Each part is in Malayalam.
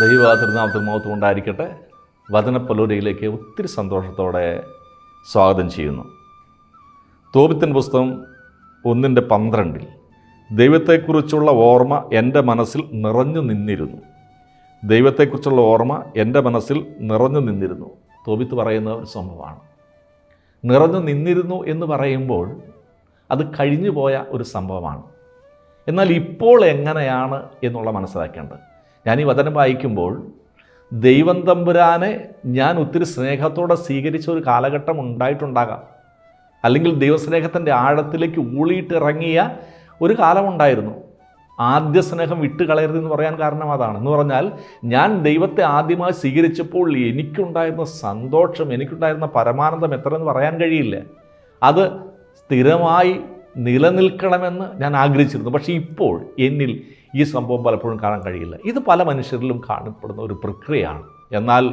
ദൈവ തിരുനാമത്തിൽ മഹത്വം ഉണ്ടായിരിക്കട്ടെ. വചനപ്പലോരയിലേക്ക് ഒത്തിരി സന്തോഷത്തോടെ സ്വാഗതം ചെയ്യുന്നു. തോപിത്തൻ പുസ്തകം ഒന്നിന്റെ പന്ത്രണ്ടിൽ ദൈവത്തെക്കുറിച്ചുള്ള ഓർമ്മ എന്റെ മനസ്സിൽ നിറഞ്ഞു നിന്നിരുന്നു. ദൈവത്തെക്കുറിച്ചുള്ള ഓർമ്മ എന്റെ മനസ്സിൽ നിറഞ്ഞു നിന്നിരുന്നു. തോപിത്ത് പറയുന്ന ഒരു സംഭവമാണ്. നിറഞ്ഞു നിന്നിരുന്നു എന്ന് പറയുമ്പോൾ അത് കഴിഞ്ഞു പോയ ഒരു സംഭവമാണ്. എന്നാൽ ഇപ്പോൾ എങ്ങനെയാണ് എന്നുള്ള മനസ്സിലാക്കേണ്ടത്? ഞാൻ ഈ വചനം വായിക്കുമ്പോൾ ദൈവം തമ്പുരാനെ ഞാൻ ഒത്തിരി സ്നേഹത്തോടെ സ്വീകരിച്ച ഒരു കാലഘട്ടം ഉണ്ടായിട്ടുണ്ടാകാം. അല്ലെങ്കിൽ ദൈവസ്നേഹത്തിന്റെ ആഴത്തിലേക്ക് ഊളിയിട്ടിറങ്ങിയ ഒരു കാലമുണ്ടായിരുന്നു ആദ്യ സ്നേഹം വിട്ട് കളയരുതെന്ന് പറയാൻ കാരണം അതാണ്. എന്ന് പറഞ്ഞാൽ ഞാൻ ദൈവത്തെ ആദ്യമായി സ്വീകരിച്ചപ്പോൾ എനിക്കുണ്ടായിരുന്ന സന്തോഷം എനിക്കുണ്ടായിരുന്ന പരമാനന്ദം എത്രയെന്ന് പറയാൻ കഴിയില്ല. അത് സ്ഥിരമായി നിലനിൽക്കണമെന്ന് ഞാൻ ആഗ്രഹിച്ചിരുന്നു. പക്ഷേ ഇപ്പോൾ എന്നിൽ ഈ സംഭവം പലപ്പോഴും കാണാൻ കഴിയില്ല. ഇത് പല മനുഷ്യരിലും കാണപ്പെടുന്ന ഒരു പ്രക്രിയയാണ്. എന്നാൽ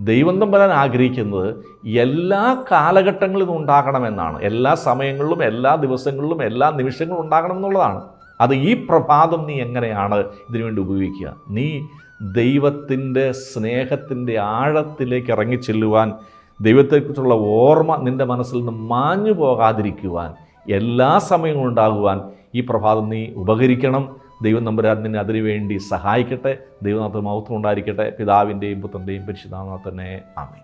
ദൈവം തമ്പരാൻ ആഗ്രഹിക്കുന്നത് എല്ലാ കാലഘട്ടങ്ങളിലും ഉണ്ടാകണമെന്നാണ്. എല്ലാ സമയങ്ങളിലും എല്ലാ ദിവസങ്ങളിലും എല്ലാ നിമിഷങ്ങളും ഉണ്ടാകണം എന്നുള്ളതാണ്. അത് ഈ പ്രഭാതം നീ എങ്ങനെയാണ് ഇതിനുവേണ്ടി ഉപയോഗിക്കുക? നീ ദൈവത്തിന്റെ സ്നേഹത്തിന്റെ ആഴത്തിലേക്ക് ഇറങ്ങിച്ചെല്ലുവാൻ ദൈവത്തെക്കുറിച്ചുള്ള ഓർമ്മ നിന്റെ മനസ്സിൽ നിന്ന് മാഞ്ഞു പോകാതിരിക്കുവാൻ എല്ലാ സമയങ്ങളും ഉണ്ടാകുവാൻ ഈ പ്രഭാതം നീ ഉപകരിക്കണം. ദൈവം നമ്പുരാൻ നിന്നെ അതിനുവേണ്ടി സഹായിക്കട്ടെ. ദൈവനാഥ മൗത്വം ഉണ്ടായിരിക്കട്ടെ. പിതാവിന്റെയും പുത്രന്റെയും പരിശുദ്ധാനാഥനെ ആമേ